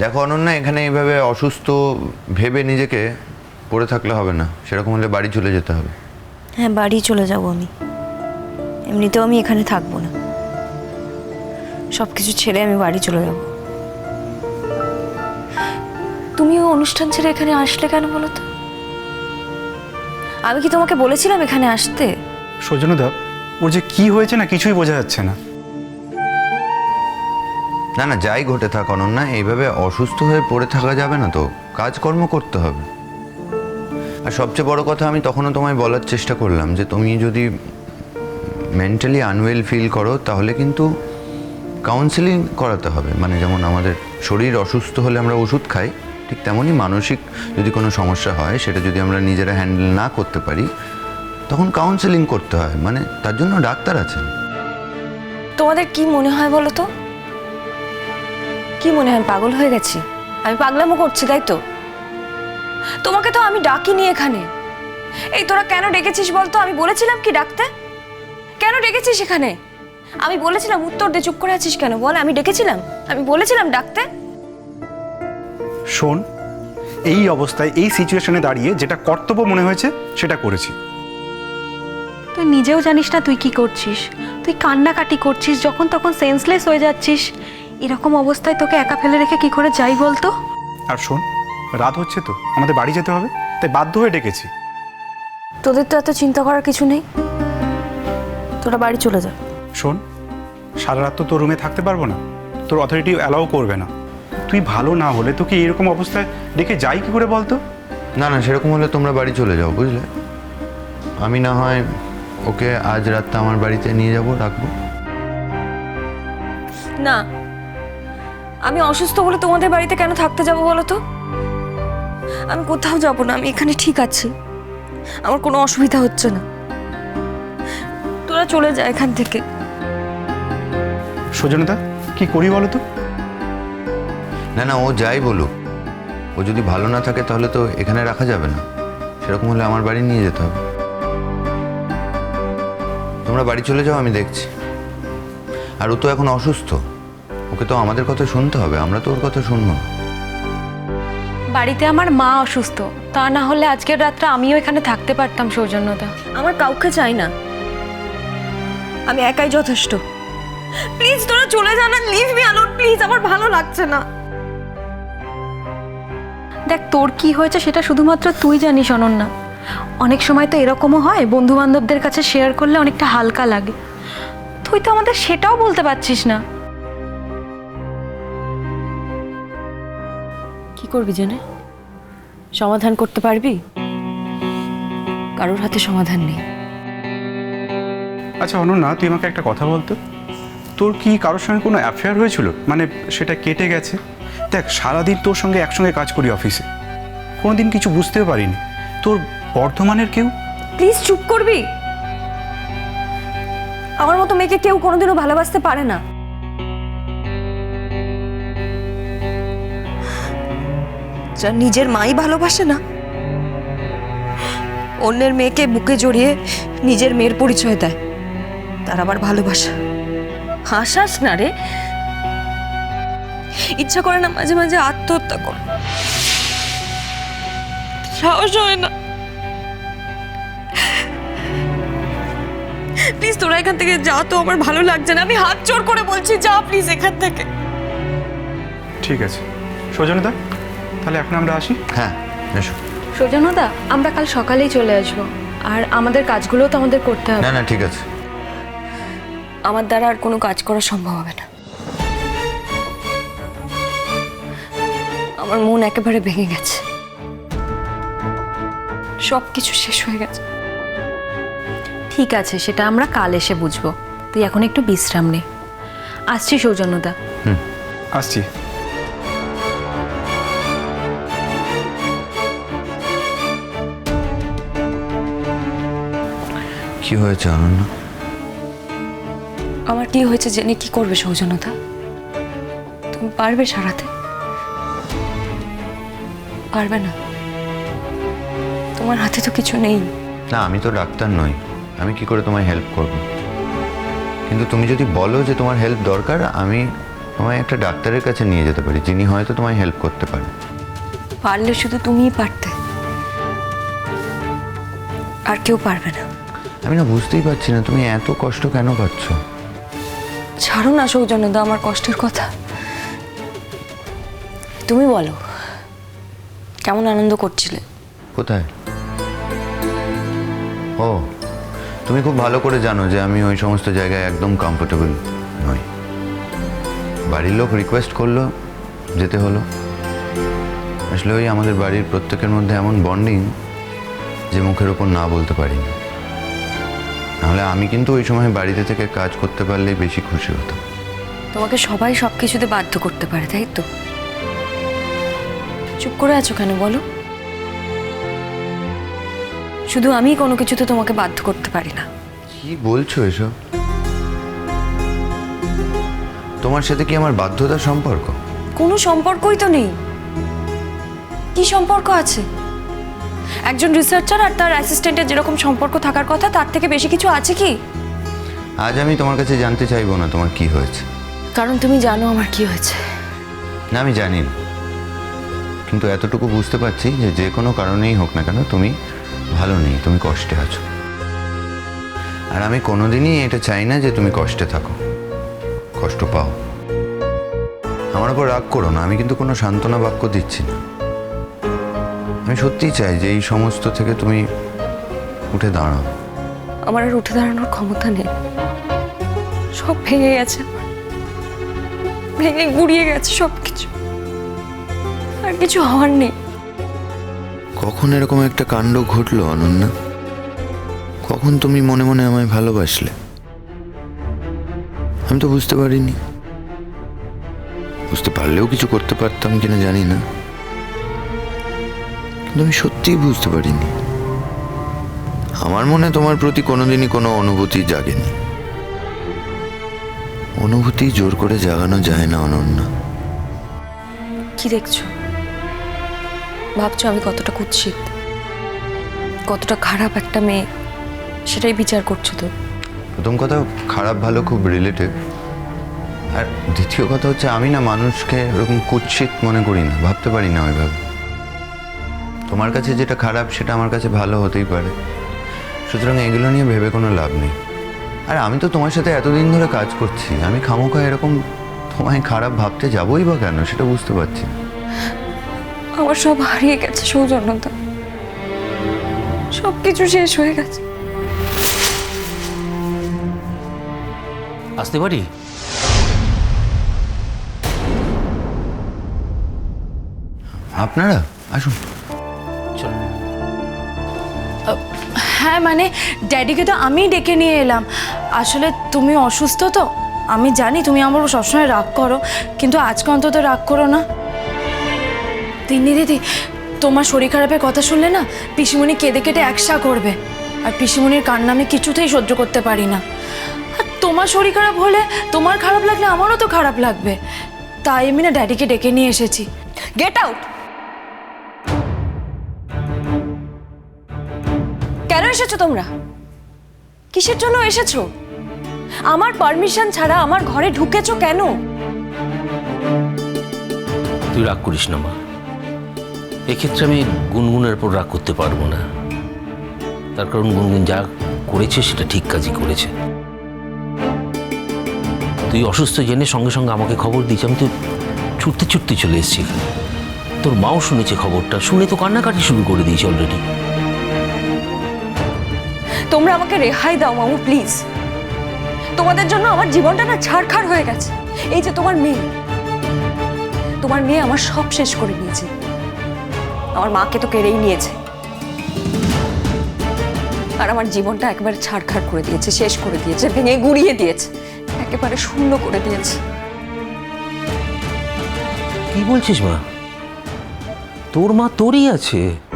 দেখো অনন্যা এখানে এইভাবে অসুস্থ ভেবে নিজেকে পড়ে থাকলে হবে না। সেরকম হলে বাড়ি চলে যেতে হবে। হ্যাঁ বাড়ি চলে যাব আমি। এমনিতেও আমি এখানে থাকব না। সব কিছু ছেড়ে আমি বাড়ি চলে যাব। তুমি তুমিও অনুষ্ঠান ছেড়ে এখানে আসলে কেন বলো তো? আমি কি তোমাকে বলেছিলাম এখানে আসতে? সৌজন্যদা ওর যে কি হয়েছে না কিছুই বোঝা যাচ্ছে না। না না, যাই ঘটে থাক অনন্যা, এইভাবে অসুস্থ হয়ে পড়ে থাকা যাবে না তো। কাজকর্ম করতে হবে। আর সবচেয়ে বড় কথা, আমি তখনও তোমায় বলার চেষ্টা করলাম যে তুমি যদি মেন্টালি আনওয়েল ফিল করো, তাহলে কিন্তু কাউন্সেলিং করাতে হবে। মানে যেমন আমাদের শরীর অসুস্থ হলে আমরা ওষুধ খাই, ঠিক তেমনই মানসিক যদি কোনো সমস্যা হয়, সেটা যদি আমরা নিজেরা হ্যান্ডেল না করতে পারি, তখন কাউন্সেলিং করতে হয়। মানে তার জন্য ডাক্তার আছেন। তোমাদের কি মনে হয় বলো তো? কি মনে হয় পাগল হয়ে গেছি? আমি পাগলামো করছি তাই তো? তোমাকে তো আমি ডাকিনি এখানে। এই তোরা কেন ডেকেছিস বলতো? আমি বলেছিলাম কি ডাকতে? কেন ডেকেছিস এখানে? আমি বলেছিলাম উত্তর দে চুপ করে আছিস কেন? বল আমি ডেকেছিলাম? আমি বলেছিলাম ডাকতে। শোন এই অবস্থায় এই সিচুয়েশনে দাঁড়িয়ে যেটা কর্তব্য মনে হয়েছে সেটা করেছি। তুই নিজেও জানিস না তুই কি করছিস। তুই কান্নাকাটি করছিস যখন তখন সেন্সলেস হয়ে যাচ্ছিস। এরকম অবস্থায় তোকে একা ফেলে রেখে কি করে যাই বলতো? আর শোন রাত হচ্ছে তো আমাদের বাড়ি যেতে হবে তাই বাধ্য হয়ে ডেকেছি। তোদের তো এত চিন্তা করার কিছু নেই। তোরা বাড়ি চলে যা। শোন সারা রাত তো তোর রুমে থাকতে পারব না তোর অথরিটি অ্যালাউ করবে না। তুই ভালো না হলে তোকে এরকম অবস্থায় ডেকে যাই কি করে বলতো? না না সেরকম হলে তোমরা বাড়ি চলে যাও বুঝলে? আমি না হয় ওকে আজ রাতটা আমার বাড়িতে নিয়ে যাব রাখব। না আমি অসুস্থ বলে তোমাদের বাড়িতে কেন থাকতে যাব বলো তো? আমি কোথাও যাব না আমি এখানে ঠিক আছি। আমার কোনো অসুবিধা হচ্ছে না। তোরা চলে যা এখান থেকে। সজনতা কি করি বলো তো? না না ও যাই বলুক। ও যদি ভালো না থাকে তাহলে তো এখানে রাখা যাবে না। সেরকম হলে আমার বাড়ি নিয়ে যেতে হবে। তোমরা বাড়ি চলে যাও আমি দেখছি। আর ও তো এখন অসুস্থ। ওকে তো আমাদের কথা শুনতে হবে আমরা তো ওর কথা শুনব না। বাড়িতে আমার মা অসুস্থ তা না হলে আজকের রাতটা আমিও এখানে থাকতে পারতাম সৌজন্যতা। আমার কাউকে চাই না। আমি একাই যথেষ্ট। প্লিজ তোরা চলে যা না লিভ মি অ্যালোন প্লিজ আমার ভালো লাগছে না। দেখ তোর কি হয়েছে সেটা শুধুমাত্র তুই জানিস অনন্যা। অনেক সময় তো এরকমও হয় বন্ধু বান্ধবদের কাছে শেয়ার করলে অনেকটা হালকা লাগে। তুই তো আমাদের সেটাও বলতে পারছিস না। কি করবি জেনে? সমাধান করতে পারবি? কারোর হাতে সমাধান নেই। আচ্ছা অনন্যা তুই আমাকে একটা কথা বলতো? তোর কি কারোর সঙ্গে কোনো অ্যাফেয়ার হয়েছিল? মানে সেটা কেটে গেছে? দেখ সারাদিন তোর সঙ্গে একসঙ্গে কাজ করি অফিসে। কোনোদিন কিছু বুঝতেও পারিনি। তোর বর্ধমানের কেউ? প্লিজ চুপ করবি? আমার মতো মেয়েকে কেউ কোনোদিনও ভালোবাসতে পারে না। যা নিজের মাই ভালোবাসে না। অন্যের মেয়েকে বুকে জড়িয়ে নিজের মেয়ের পরিচয় দেয়। তার আবার ভালোবাসা। হাসাস না রে। ইচ্ছা করে না মাঝে মাঝে আত্মহত্যা কর। সাহস হয় না। প্লিজ তোরা এখান থেকে যা, তো আমার ভালো লাগছে না। আমি হাত জোর করে বলছি, যা প্লিজ এখান থেকে। ঠিক আছে। সজনদা তাহলে এখন আমরা আসি? হ্যাঁ এসো। সৌজন্যদা আমরা কাল সকালেই চলে আসব। আর আমাদের কাজগুলো তো আমাদের করতে হবে। না না ঠিক আছে। আমার দ্বারা আর কোনো কাজ করা সম্ভব হবে না। আমার মন একেবারে ভেঙে গেছে। সব কিছু শেষ হয়ে গেছে। ঠিক আছে সেটা আমরা কাল এসে বুঝব। তুই এখন একটু বিশ্রাম নে। আসছি সৌজন্যদা আসছি। কি হয়েছে অনন্য? আমার কি হয়েছে জেনে কি করবে সৌজন্যতা? তুমি পারবে সারাতে? পারবে না। তোমার হাতে তো কিছু নেই। না আমি তো ডাক্তার নই। আমি কি করে তোমায় হেল্প করব? কিন্তু তুমি যদি বলো যে তোমার হেল্প দরকার আমি তোমায় একটা ডাক্তারের কাছে নিয়ে যেতে পারি যিনি হয়তো তোমায় হেল্প করতে পারে। পারলে শুধু তুমিই পারতে। আর কেউ পারবে না। আমি না বুঝতেই পারছি না তুমি এত কষ্ট কেন পাচ্ছ? ছাড়ো না সৌজন্যদা আমার কষ্টের কথা। তুমি বলো কেমন আনন্দ করছিলে? কোথায়? ও তুমি খুব ভালো করে জানো যে আমি ওই সমস্ত জায়গায় একদম কমফোর্টেবল নই। বাড়ির লোক রিকোয়েস্ট করল যেতে হলো। আসলে ওই আমাদের বাড়ির প্রত্যেকের মধ্যে এমন বন্ডিং যে মুখের ওপর না বলতে পারি না। নাহলে আমি কিন্তু ওই সময় বাড়িতে থেকে কাজ করতে পারলেই বেশি খুশি হতাম। তোমাকে সবাই সব কিছুতে বাধ্য করতে পারে তাই তো? চুপ করে আছো কেন বলো? শুধু আমি কোনো কিছুতে তোমাকে বাধ্য করতে পারি না। কি বলছো এসব? তোমার সাথে কি আমার বাধ্যতা সম্পর্ক? কোনো সম্পর্কই তো নেই। কি সম্পর্ক আছে? একজন রিসার্চার আর তার অ্যাসিস্ট্যান্টের যেরকম সম্পর্ক থাকার কথা তার থেকে বেশি কিছু আছে কি? আজ আমি তোমার কাছে জানতে চাইব না তোমার কি হয়েছে। কারণ তুমি জানো আমার কি হয়েছে। না আমি জানি কিন্তু এতটুকু বুঝতে পারছি যে যে কোনো কারণেই হোক না কেন তুমি ভালো নেই তুমি কষ্টে আছো। আর আমি কোনোদিনই এটা চাই না যে তুমি কষ্টে থাকো। কষ্ট পাও। আমার উপর রাগ করো না আমি কিন্তু কোনো সান্ত্বনা বাক্য দিচ্ছি না। আমি সত্যিই চাই যে এই সমস্ত থেকে তুমি উঠে দাঁড়াও। আমার আর উঠে দাঁড়ানোর ক্ষমতা নেই। সব ভেঙে গেছে ভেঙে গুড়িয়ে গেছে সব কিছু আর কিছু হওয়ার নেই। কখন এরকম একটা কাণ্ড ঘটলো অনন্যা? কখন তুমি মনে মনে আমায় ভালোবাসলে? আমি তো বুঝতে পারিনি। বুঝতে পারলেও কিছু করতে পারতাম কিনা জানি না। কিন্তু আমি সত্যিই বুঝতে পারিনি। আমার মনে তোমার প্রতি কোনোদিনই কোনো অনুভূতি জাগেনি। অনুভূতি জোর করে জাগানো যায় না অনন্যা। কি দেখছ? ভাবছ আমি কতটা কুৎসিত? কতটা খারাপ একটা মেয়ে? সেটাই বিচার করছ তো। প্রথম কথা খারাপ ভালো খুব রিলেটিভ আর দ্বিতীয় কথা হচ্ছে আমি না মানুষকে এরকম কুৎসিত মনে করি না ভাবতে পারি না ওইভাবে। তোমার কাছে যেটা খারাপ সেটা আমার কাছে ভালো হতেই পারে। সুতরাং এগুলো নিয়ে ভেবে কোনো লাভ নেই। আর আমি তো তোমার সাথে এতদিন ধরে কাজ করছি। আমি খামোখা এরকম তোমায় খারাপ ভাবতে যাবোই বা কেন সেটা বুঝতে পারছি না। আমার সব হারিয়ে গেছে সৌজন্যতা। সব কিছু শেষ হয়ে গেছে। আসতে পারি? আপনারা আসুন। চল। হ্যাঁ মানে ড্যাডিকে তো আমিই ডেকে নিয়ে এলাম। আসলে তুমি অসুস্থ তো? আমি জানি তুমি আমার সবসময় রাগ করো কিন্তু আজকে অন্তত রাগ করো না। তিন্নি দিদি তোমার শরীর খারাপের কথা শুনলে না পিসিমণি কেঁদে কেটে একসা করবে আর পিসিমণির কান্না আমি কিছুতেই সহ্য করতে পারি না। আর তোমার শরীর খারাপ হলে তোমার খারাপ লাগলে আমারও তো খারাপ লাগবে। তাই আমি না ড্যাডিকে ডেকে নিয়ে এসেছি। গেট আউট কেন এসেছ তোমরা? কিসের জন্য এসেছ? আমার পারমিশন ছাড়া আমার ঘরে ঢুকেছো কেন? তুই রাগ করিস না, মা। এক্ষেত্রে আমি গুনগুনের উপর রাগ করতে পারব না। তার কারণ গুনগুন যা করেছে সেটা ঠিক কাজই করেছে। তুই অসুস্থ জেনে সঙ্গে সঙ্গে আমাকে খবর দিয়েছি। আমি তো ছুটতে ছুটতে চলে এসেছি তোর মাও শুনেছে খবরটা। শুনে তো কান্নাকাটি শুরু করে দিয়েছে অলরেডি তোমরা আমাকে রেহাই দাও, মামু, প্লিজ। তোমাদের জন্য আমার জীবনটা না ছাড়খাড় হয়ে গেছে। এই যে তোমার মেয়ে। তোমার মেয়ে আমার সব শেষ করে নিয়েছে। আমার মাকে তো কেড়েই নিয়েছে। আর আমার জীবনটা একেবারে ছাড়খাড় করে দিয়েছে, শেষ করে দিয়েছে, ভেঙে গুড়িয়ে দিয়েছে। একেবারে শূন্য করে দিয়েছে। কি বলছিস মা? তোর মা তোরই আছে।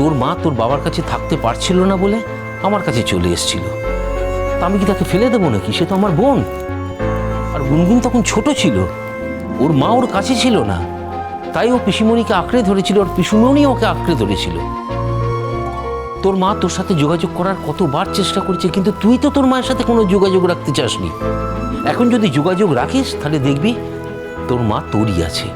তোর মা তোর বাবার কাছে থাকতে পারছিল না বলে আমার কাছে চলে এসেছিল। আমি কি তাকে ফেলে দেবো নাকি? সে তো আমার বোন। আর গুনগুন তখন ছোট ছিল। ওর মা ওর কাছে ছিল না। তাই ও পিসিমণিকে আঁকড়ে ধরেছিল ওর পিসুমণি ওকে আঁকড়ে ধরেছিল। তোর মা তোর সাথে যোগাযোগ করার কতবার চেষ্টা করেছে, কিন্তু তুই তো তোর মায়ের সাথে কোনো যোগাযোগ রাখতে চাসনি। এখন যদি যোগাযোগ রাখিস, তাহলে দেখবি তোর মা তোরই আছে।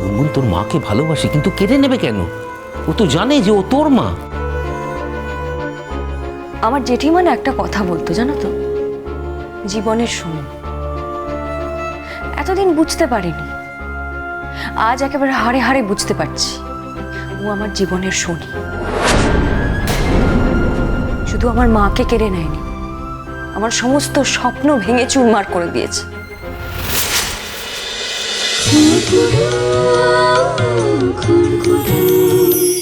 গুনগুন তোর মাকে ভালোবাসে, কিন্তু কেড়ে নেবে কেন? ও তো জানে যে ও তোর মা। আমার জেঠিমা না একটা কথা বলতো জানো তো? জীবনের শনি এতদিন বুঝতে পারিনি। আজ একেবারে হাড়ে হাড়ে বুঝতে পারছি। ও আমার জীবনের শনি। শুধু আমার মাকে কেড়ে নেয়নি আমার সমস্ত স্বপ্ন ভেঙে চুরমার করে দিয়েছে।